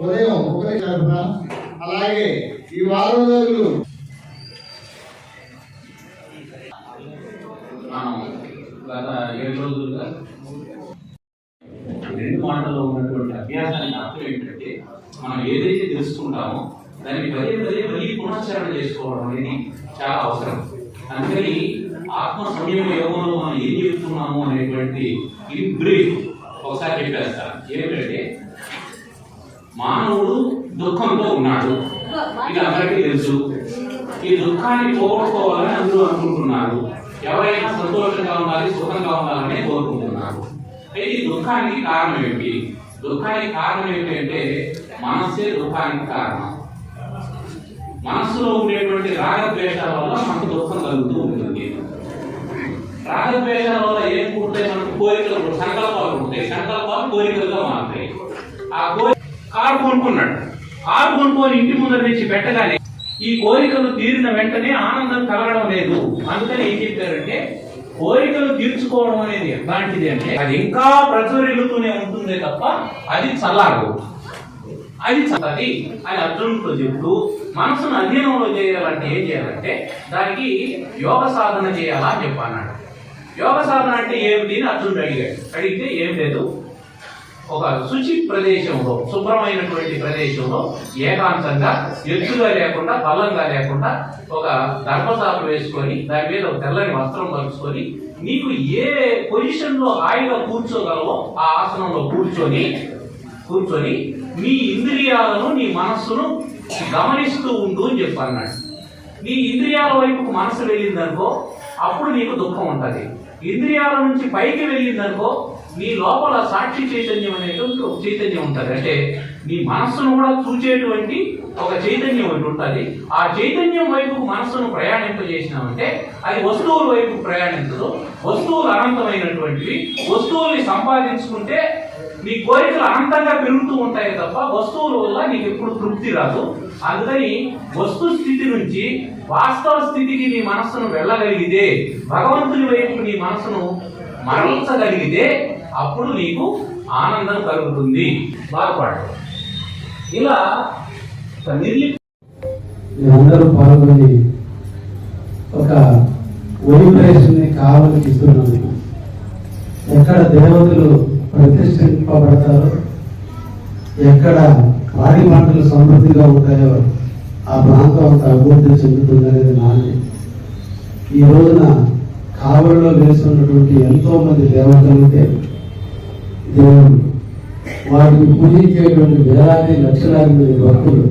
ఉదయం ఉపనిషత్తున అలాగే ఈ వారం రోజులు గత ఏడు రోజులుగా రెండు మాటల్లో ఉన్నటువంటి అభ్యాసానికి అర్థం ఏంటంటే మనం ఏదైతే తెలుసుకుంటామో దాన్ని పదే పదే మళ్ళీ పునశ్చరణ చేసుకోవడం అనేది చాలా అవసరం. అందుకని ఆత్మ సంయమ యోగంలో మనం ఏం చెప్తున్నాము అనేటువంటి ఇది బ్రీఫ్. ఒకసారి చెప్పేస్తాను. ఏమిటంటే మానవుడు దుఃఖంతో ఉన్నాడు. ఇది అందరికీ తెలుసు. ఈ దుఃఖాన్ని పోగొట్టుకోవాలని అందరూ అనుకుంటున్నారు. ఎవరైనా సంతోషంగా ఉండాలి సుఖంగా ఉండాలని కోరుకుంటున్నారు. అయితే ఈ దుఃఖానికి కారణం ఏమిటి? దుఃఖానికి కారణం ఏమిటి అంటే మనస్సే దుఃఖానికి కారణం. మనస్సులో ఉండేటువంటి రాగద్వేషాల వల్ల మనకు దుఃఖం కలుగుతూ ఉంటుంది. రాగద్వేషాల వల్ల ఏం పుడతాయి మనకు కోరికలు సంకల్పాలు ఉంటాయి సంకల్పాలు కోరికలుగా మారుతాయి ఆ కోరిక కారు కొనుక్కున్నాడు. కారు కొనుక్కొని ఇంటి ముందర తెచ్చి పెట్టగానే ఈ కోరికలు తీరిన వెంటనే ఆనందం కలగడం లేదు. అందుకని ఏం చెప్పారంటే కోరికలు తీర్చుకోవడం అనేది ఎలాంటిది అంటే అది ఇంకా ప్రచురిల్లుతూనే ఉంటుందే తప్ప అది చల్లారు అది చల్లది అని అర్జునుడితో చెప్తూ మనసును అధీనంలో చేయాలంటే ఏం చేయాలంటే దానికి యోగ సాధన చేయాలా అని చెప్పన్నాడు. యోగ సాధన అంటే ఏమిటి అని అర్జునుడు అడిగాడు. అడిగితే ఏం లేదు. ఒక శుచి ప్రదేశంలో శుభ్రమైనటువంటి ప్రదేశంలో ఏకాంతంగా ఎత్తుగా లేకుండా బలంగా లేకుండా ఒక ధర్మశాలు వేసుకొని దాని మీద ఒక తెల్లని వస్త్రం పరుచుకొని నీకు ఏ పొజిషన్లో హాయిగా కూర్చోగలవో ఆ ఆసనంలో కూర్చొని కూర్చొని నీ ఇంద్రియాలను నీ మనస్సును గమనిస్తూ ఉండు అని చెప్పన్నాడు. నీ ఇంద్రియాల వైపుకు మనసు వెళ్ళిందనుకో అప్పుడు నీకు దుఃఖం ఉంటుంది. ఇంద్రియాల నుంచి పైకి వెళ్ళిందనుకో నీ లోపల సాక్షి చైతన్యం అనేటువంటి ఒక చైతన్యం ఉంటుంది. అంటే నీ మనస్సును కూడా చూచేటువంటి ఒక చైతన్యం ఒకటి ఉంటుంది. ఆ చైతన్యం వైపు మనస్సును ప్రయాణింపజేసినామంటే అది వస్తువుల వైపు ప్రయాణించదు. వస్తువులు అనంతమైనటువంటివి. వస్తువుల్ని సంపాదించుకుంటే నీ కోరికలు అనంతంగా పెరుగుతూ ఉంటాయి తప్ప వస్తువుల వల్ల నీకు ఎప్పుడు తృప్తి రాదు. అందుకని వస్తు స్థితి నుంచి వాస్తవ స్థితికి నీ మనస్సును వెళ్ళగలిగితే భగవంతుని వైపు నీ మనస్సును మరల్చగలిగితే అప్పుడు నీకు ఆనందం కలుగుతుంది. బాధపడు ఇలా ఒక పాల్గొని ఒక ఒలిబ్రేషన్ కావాలని ఇస్తున్నాను. ఎక్కడ దేవతలు ప్రతిష్ఠింపబడతారో ఎక్కడ పాడి పంటలు సమృద్ధిగా ఉంటాయో ఆ ప్రాంతం అంత అభివృద్ధి చెందుతుందనేది నాని ఈ రోజున కావలిలో వేస్తున్నటువంటి ఎంతో మంది దేవతలుంటే దేవుడు వాటిని పూజించేటువంటి వేలాది లక్షలాది మంది భక్తులు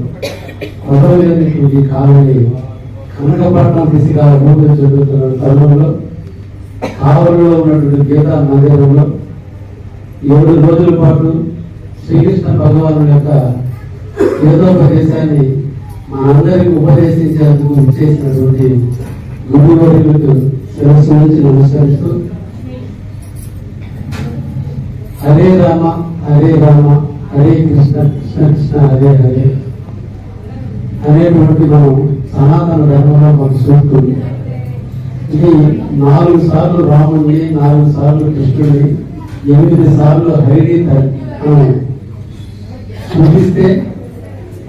కొడవలేనటువంటి కావలి కనకపట్నం దిశగా అభివృద్ధి చెందుతున్న తరుణంలో కావలిలో ఉన్నటువంటి గీతా మందిరంలో ఏడు రోజుల పాటు శ్రీకృష్ణ భగవాను యొక్క ఏదో వేదోపదేశాన్ని మనందరికీ ఉపదేశించేందుకు చేసినటువంటి గురువులకు శిరస్సు నుంచి నమస్కరిస్తూ హరే రామ హరే రామ హరే కృష్ణ కృష్ణ కృష్ణ హరే హరే అనేటువంటి మనం సనాతన ధర్మంలో మనం చూస్తుంది ఇది నాలుగు సార్లు రాముడిని నాలుగు సార్లు కృష్ణుడిని ఎనిమిది సార్లు హైడీ చూపిస్తే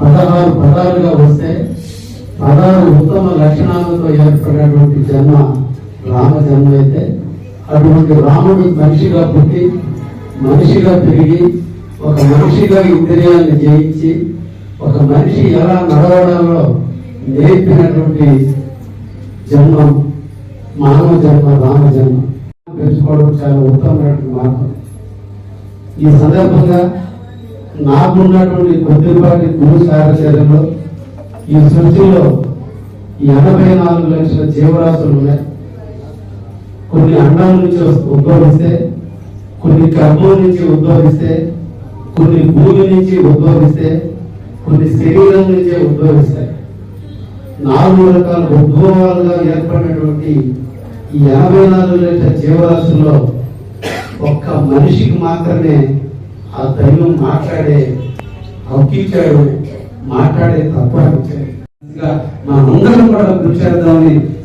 పదహారు పదాలుగా వస్తే పదహారు ఉత్తమ లక్షణాలతో ఏర్పడినటువంటి జన్మ రామ జన్మ అయితే అటువంటి రాముడు మనిషిగా పుట్టి మనిషిగా పెరిగి ఒక మనిషిగా ఇంద్రియాన్ని జయించి ఒక మనిషి ఎలా నడవడంలో నేర్పినటువంటి జన్మం మానవ జన్మ రామ జన్మ. తెలుసుకోవడం చాలా ఉత్తమమైనటువంటి మార్గం. ఈ సందర్భంగా నాకున్నటువంటి కొద్దిపాటి గురు సారచర్యంలో ఈ సృష్టిలో ఎనభై నాలుగు లక్షల జీవరాశులు ఉన్నాయి. కొన్ని అండాల నుంచి ఉద్భవిస్తే కొన్ని గర్భం నుంచి ఉద్భవిస్తే కొన్ని భూమి నుంచి ఉద్భవిస్తే కొన్ని శరీరం నుంచే ఉద్భవిస్తాయి. నాలుగు రకాల ఉద్భవాలుగా ఏర్పడినటువంటి ఈ ఎనభై నాలుగు లక్షల జీవరాశుల్లో ఒక్క మనిషికి మాత్రమే ఆ దైవం మాట్లాడే హక్కిచ్చాడు మాట్లాడే తప్ప మనందరం కూడా కృషి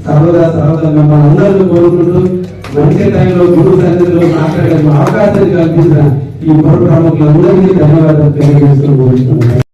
సర్వదా సర్వదా మిమ్మల్ని అందరినీ కోరుకుంటూ మంచి టైంలో గురువు సన్నిధిలో మాట్లాడే అవకాశాన్ని కల్పించిన ఈ పుర ప్రముఖులందరికీ ధన్యవాదాలు తెలియజేస్తూ కోరుతున్నాను